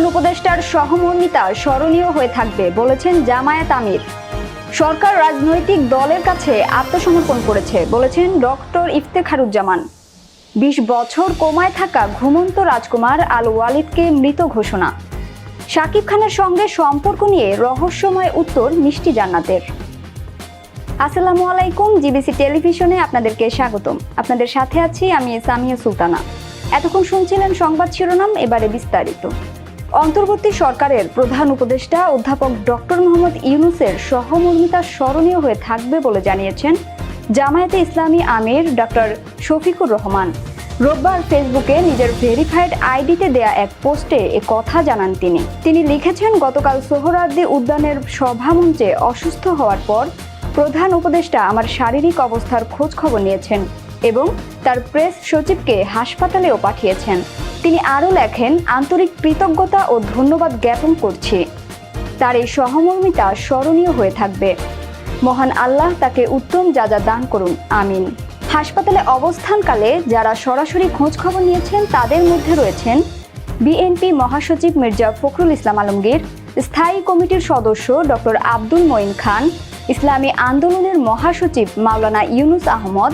প্রধান উপদেষ্টার সহমর্মিতা স্মরণীয় হয়ে থাকবে, বলেছেন জামায়াত আমির। সরকার রাজনৈতিক দলের কাছে আত্মসমর্পণ করেছে, বলেছেন ডক্টর ইফতেখারুজ্জামান। বিশ বছর কোমায় থাকা ঘুমন্ত রাজকুমার আল ওয়ালিদকে মৃত ঘোষণা। শাকিব খানের সঙ্গে সম্পর্ক নিয়ে রহস্যময় উত্তর মিষ্টি জান্নাতের। আসসালামু আলাইকুম, জিবিসি টেলিভিশনে আপনাদেরকে স্বাগতম। আপনাদের সাথে আছি আমি সামিয়া সুলতানা। এতক্ষণ শুনছিলেন সংবাদ শিরোনাম, এবারে বিস্তারিত। অন্তর্বর্তী সরকারের প্রধান উপদেষ্টা অধ্যাপক ডক্টর মোহাম্মদ ইউনুসের সহমর্মিতা স্মরণীয় হয়ে থাকবে বলে জানিয়েছেন জামায়াতে ইসলামী আমির ডক্টর শফিকুর রহমান। রোববার ফেসবুকে নিজের ভেরিফাইড আইডিতে দেয়া এক পোস্টে এ কথা জানান তিনি। তিনি লিখেছেন, গতকাল সোহরার্দি উদ্যানের সভামঞ্চে অসুস্থ হওয়ার পর প্রধান উপদেষ্টা আমার শারীরিক অবস্থার খোঁজ খবর নিয়েছেন। এবং তার প্রেস সচিবকে হাসপাতালেও পাঠিয়েছেন। তিনি আরও লেখেন, আন্তরিক কৃতজ্ঞতা ও ধন্যবাদ জ্ঞাপন করছি। তার এই সহমর্মিতা স্মরণীয় হয়ে থাকবে। মহান আল্লাহ তাকে উত্তম যা যা দান করুন। আমিন। হাসপাতালে অবস্থানকালে যারা সরাসরি খোঁজ খবর নিয়েছেন, তাদের মধ্যে রয়েছেন বিএনপি মহাসচিব মির্জা ফখরুল ইসলাম আলমগীর, স্থায়ী কমিটির সদস্য ডক্টর আব্দুল মঈন খান, ইসলামী আন্দোলনের মহাসচিব মাওলানা ইউনুস আহমদ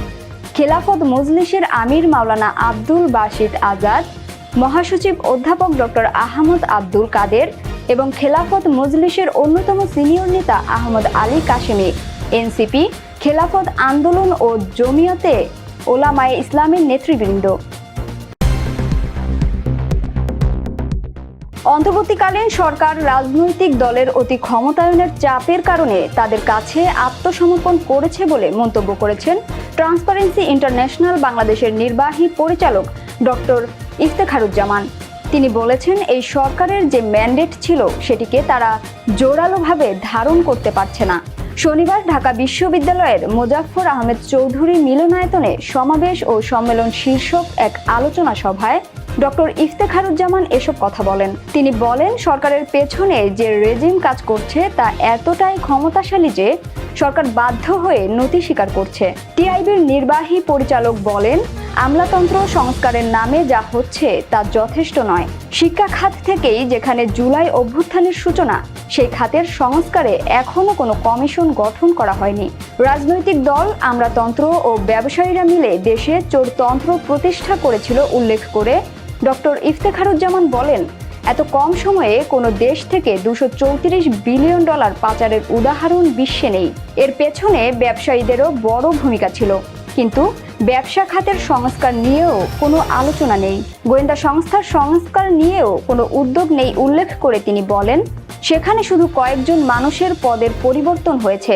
খেলাফত মজলিসের আমির মাওলানা আব্দুল বাসিদ আজাদ, মহাসচিব অধ্যাপক ডক্টর আহমদ আব্দুল কাদের এবং খেলাফত মজলিসের অন্যতম সিনিয়র নেতা আহমদ আলী কাশেমি। এনসিপি, খেলাফত আন্দোলন ও জমিয়তে ওলামায়ে ইসলামের নেতৃবৃন্দ। অন্তর্বর্তীকালীন সরকার রাজনৈতিক দলের অতি ক্ষমতায়নের চাপের কারণে তাদের কাছে আত্মসমর্পণ করেছে বলে মন্তব্য করেছেন ট্রান্সপারেন্সি ইন্টারন্যাশনাল বাংলাদেশের নির্বাহী পরিচালক ডক্টর ইফতেখারুজ্জামান। তিনি বলেছেন, এই সরকারের যে ম্যান্ডেট ছিল, সেটিকে তারা জোরালোভাবে ধারণ করতে পারছে না। শনিবার ঢাকা বিশ্ববিদ্যালয়ের মোজাফফর আহমেদ চৌধুরী মিলনায়তনে সমাবেশ ও সম্মেলন শীর্ষক এক আলোচনা সভায় ডক্টর ইফতেখারুজ্জামান এসব কথা বলেন। তিনি বলেন, সরকারের পেছনে যে রেজিম কাজ করছে, তা এতটাই ক্ষমতাশালী যে সরকার বাধ্য হয়ে নথি স্বীকার করছে। টিআইবির নির্বাহী পরিচালক বলেন, আমলাতন্ত্র সংস্কারের নামে যা হচ্ছে তা যথেষ্ট নয়। শিক্ষা খাত থেকেই যেখানে জুলাই অভ্যুত্থানের সূচনা, সেই খাতের সংস্কারে এখনও কোনো কমিশন গঠন করা হয়নি। রাজনৈতিক দল, আমলাতন্ত্র ও ব্যবসায়ীরা মিলে দেশে চোরতন্ত্র প্রতিষ্ঠা করেছিল উল্লেখ করে ডক্টর ইফতেখারুজ্জামান বলেন এত কম সময়ে কোনো দেশ থেকে দুশো বিলিয়ন ডলার পাচারের উদাহরণ বিশ্বে নেই। এর পেছনে ব্যবসায়ীদেরও বড় ভূমিকা ছিল। কিন্তু ব্যবসা খাতের সংস্কার নিয়েও কোনো আলোচনা নেই। গোয়েন্দা সংস্থার সংস্কার নিয়েও কোনো উদ্যোগ নেই উল্লেখ করে তিনি বলেন, সেখানে শুধু কয়েকজন মানুষের পদের পরিবর্তন হয়েছে।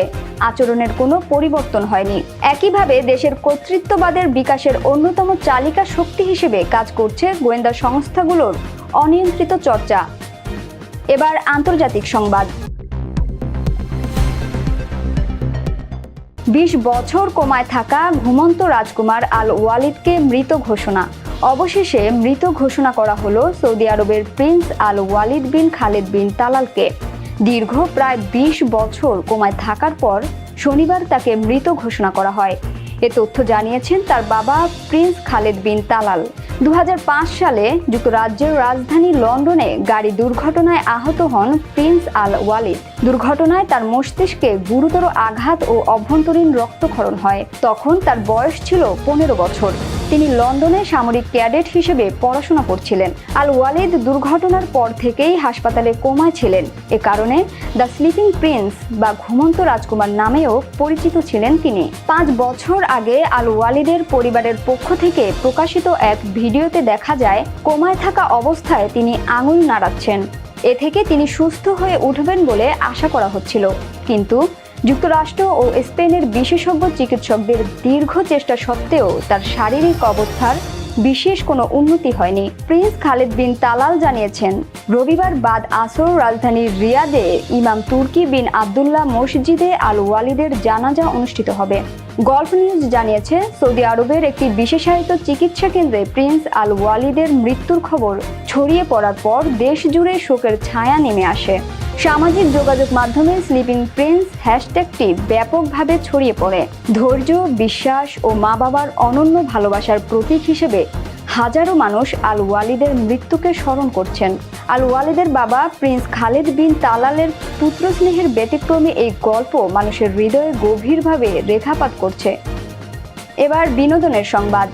আচরণের কোনো পরিবর্তন হয়নি। একইভাবে দেশের কর্তৃত্ববাদের বিকাশের অন্যতম চালিকা শক্তি হিসেবে কাজ করছে গোয়েন্দা সংস্থাগুলোর অনিয়ন্ত্রিত চর্চা। এবার আন্তর্জাতিক সংবাদ। বিশ বছর কোমায় থাকা ঘুমন্ত রাজকুমার আল ওয়ালিদকে মৃত ঘোষণা। অবশেষে মৃত ঘোষণা করা হলো সৌদি আরবের prince Al Waleed bin Khaled bin তালালকে। দীর্ঘ প্রায় বিশ বছর কোমায় থাকার পর শনিবার তাকে মৃত ঘোষণা করা হয়। এ তথ্য জানিয়েছেন তার বাবা প্রিন্স খালেদ বিন তালাল। দু হাজার পাঁচ সালে যুক্তরাজ্যের রাজধানী লন্ডনে গাড়ি দুর্ঘটনায় আহত হন প্রিন্স আল ওয়ালিদ। দুর্ঘটনায় তার মস্তিষ্কে গুরুতর আঘাত ও অভ্যন্তরীণ রক্তক্ষরণ হয়। তখন তার বয়স ছিল পনেরো বছর। তিনি লন্ডনে সামরিক ক্যাডেট হিসেবে পড়াশোনা করছিলেন। আল ওয়ালিদ দুর্ঘটনার পর থেকেই হাসপাতালে কোমায় ছিলেন। এ কারণে দ্য স্লিপিং প্রিন্স বা ঘুমন্ত রাজকুমার নামেও পরিচিত ছিলেন তিনি। পাঁচ বছর আগে আল ওয়ালিদের পরিবারের পক্ষ থেকে প্রকাশিত এক ভিডিওতে দেখা যায়, কোমায় থাকা অবস্থায় তিনি আঙুল নাড়াচ্ছেন। এ থেকে তিনি সুস্থ হয়ে উঠবেন বলে আশা করা হচ্ছিল। কিন্তু যুক্তরাষ্ট্র ও স্পেনের বিশেষজ্ঞ চিকিৎসকদের দীর্ঘ চেষ্টা সত্ত্বেও তার শারীরিক অবস্থার বিশেষ কোনো উন্নতি হয়নি। প্রিন্স খালেদ বিন তালাল জানিয়েছেন, রবিবার বাদ আসর রাজধানীর রিয়াদে ইমাম তুর্কি বিন আবদুল্লাহ মসজিদে আল ওয়ালিদের জানাজা অনুষ্ঠিত হবে। গল্ফ নিউজ জানিয়েছে, সৌদি আরবের একটি বিশেষায়িত চিকিৎসা কেন্দ্রে প্রিন্স আল ওয়ালিদের মৃত্যুর খবর ছড়িয়ে পড়ার পর দেশ জুড়ে শোকের ছায়া নেমে আসে। সামাজিক যোগাযোগ মাধ্যমে স্লিপিং প্রিন্স হ্যাশট্যাগটি ব্যাপকভাবে ছড়িয়ে পড়ে। ধৈর্য, বিশ্বাস ও মা বাবার অনন্য ভালোবাসার প্রতীক হিসেবে হাজারো মানুষ আল ওয়ালিদের মৃত্যুকে স্মরণ করছেন। আল ওয়ালিদের বাবা প্রিন্স খালিদ বিন তালালের পুত্র স্নেহের ব্যতিক্রমী এই গল্প মানুষের হৃদয়ে গভীরভাবে রেখাপাত করছে। এবার বিনোদনের সংবাদ।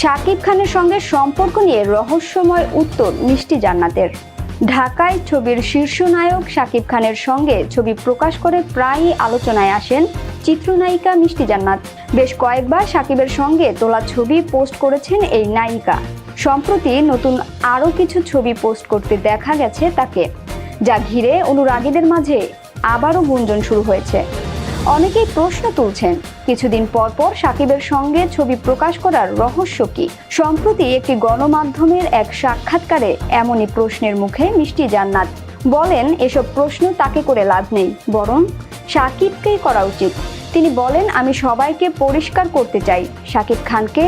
শাকিব খানের সঙ্গে সম্পর্ক নিয়ে রহস্যময় উত্তর মিষ্টি জান্নাতের। ঢাকায় ছবির শীর্ষ নায়ক শাকিব খানের সঙ্গে ছবি প্রকাশ করে প্রায়ই আলোচনায় আসেন চিত্রনায়িকা মিষ্টি জান্নাত। বেশ কয়েকবার শাকিবের সঙ্গে তোলা ছবি পোস্ট করেছেন এই নায়িকা। সম্প্রতি নতুন আরও কিছু ছবি পোস্ট করতে দেখা গেছে তাকে। যা ঘিরে অনুরাগীদের মাঝে আবারও গুঞ্জন শুরু হয়েছে। অনেকেই প্রশ্ন তুলছেন, কিছুদিন পর পর সাকিবের সঙ্গে ছবি প্রকাশ করার রহস্য কি? সম্প্রতি একটি গণমাধ্যমের এক সাক্ষাৎকারে এমনই প্রশ্নের মুখে মিষ্টি জান্নাত বলেন, এসব প্রশ্ন তাকে করে লাভ নেই, বরং সাকিবকেই করা উচিত। তিনি বলেন, আমি সবাইকে পরিষ্কার করতে চাই। সাকিব খানকে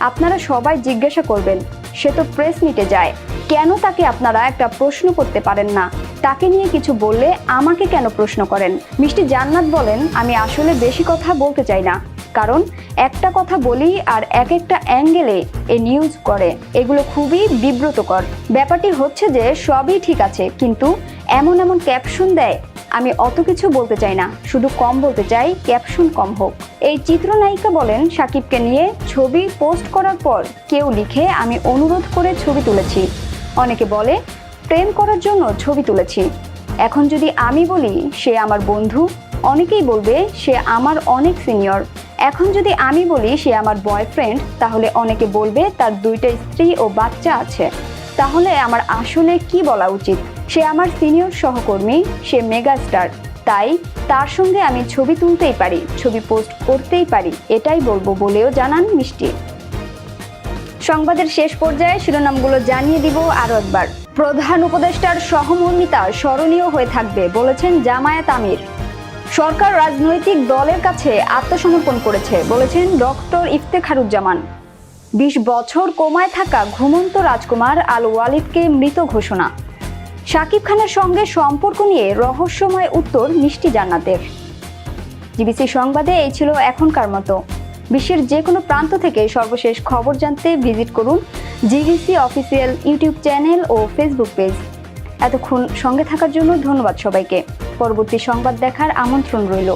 আপনারা সবাই জিজ্ঞাসা করবেন, সে তো প্রেস মিটে যায়। কেন তাকে আপনারা একটা প্রশ্ন করতে পারেন না? তাকে নিয়ে কিছু বললে আমাকে কেন প্রশ্ন করেন? মিষ্টি জান্নাত বলেন, আমি আসলে বেশি কথা বলতে চাই না। কারণ একটা কথা বলি আর এক একটা অ্যাঙ্গেলে এ নিউজ করে। এগুলো খুবই বিব্রতকর। ব্যাপারটি হচ্ছে যে সবই ঠিক আছে, কিন্তু এমন এমন ক্যাপশন দেয়, আমি অত কিছু বলতে চাই না। শুধু কম বলতে চাই, ক্যাপশন কম হোক। এই চিত্রনায়িকা বলেন, সাকিবকে নিয়ে ছবি পোস্ট করার পর কেউ লিখে আমি অনুরোধ করে ছবি তুলেছি। অনেকে বলে প্রেম করার জন্য ছবি তুলেছি। এখন যদি আমি বলি সে আমার বন্ধু, অনেকেই বলবে সে আমার অনেক সিনিয়র। এখন যদি আমি বলি সে আমার বয়ফ্রেন্ড, তাহলে অনেকে বলবে তার দুইটা স্ত্রী ও বাচ্চা আছে। তাহলে আমার আসলে কি বলা উচিত? সে আমার সিনিয়র সহকর্মী, সে মেগা স্টার তাই তার সঙ্গে আমি ছবি তুলতেই পারি, ছবি পোস্ট করতেই পারি, এটাই বলব বলেও জানান মিষ্টি। সংবাদের শেষ পর্যায়ে শিরোনামগুলো জানিয়ে দিব আরও একবার। প্রধান উপদেষ্টার সহমর্মিতা স্মরণীয় হয়ে থাকবে বলেছেন জামায়াত আমির। সরকার রাজনৈতিক দলের কাছে আত্মসমর্পণ করেছে বলেছেন ডক্টর ইফতেখারুজ্জামান। বিশ বছর কোমায় থাকা ঘুমন্ত রাজকুমার আল ওয়ালিদকে মৃত ঘোষণা। শাকিব খানের সঙ্গে সম্পর্ক নিয়ে রহস্যময় উত্তর মিষ্টি জান্নাতের। জিবিসি সংবাদে এই ছিল এখনকার মতো। বিশ্বের যে কোনো প্রান্ত থেকে সর্বশেষ খবর জানতে ভিজিট করুন জিবিসি অফিসিয়াল ইউটিউব চ্যানেল ও ফেসবুক পেজ। এতক্ষণ সঙ্গে থাকার জন্য ধন্যবাদ সবাইকে। পরবর্তী সংবাদ দেখার আমন্ত্রণ রইল।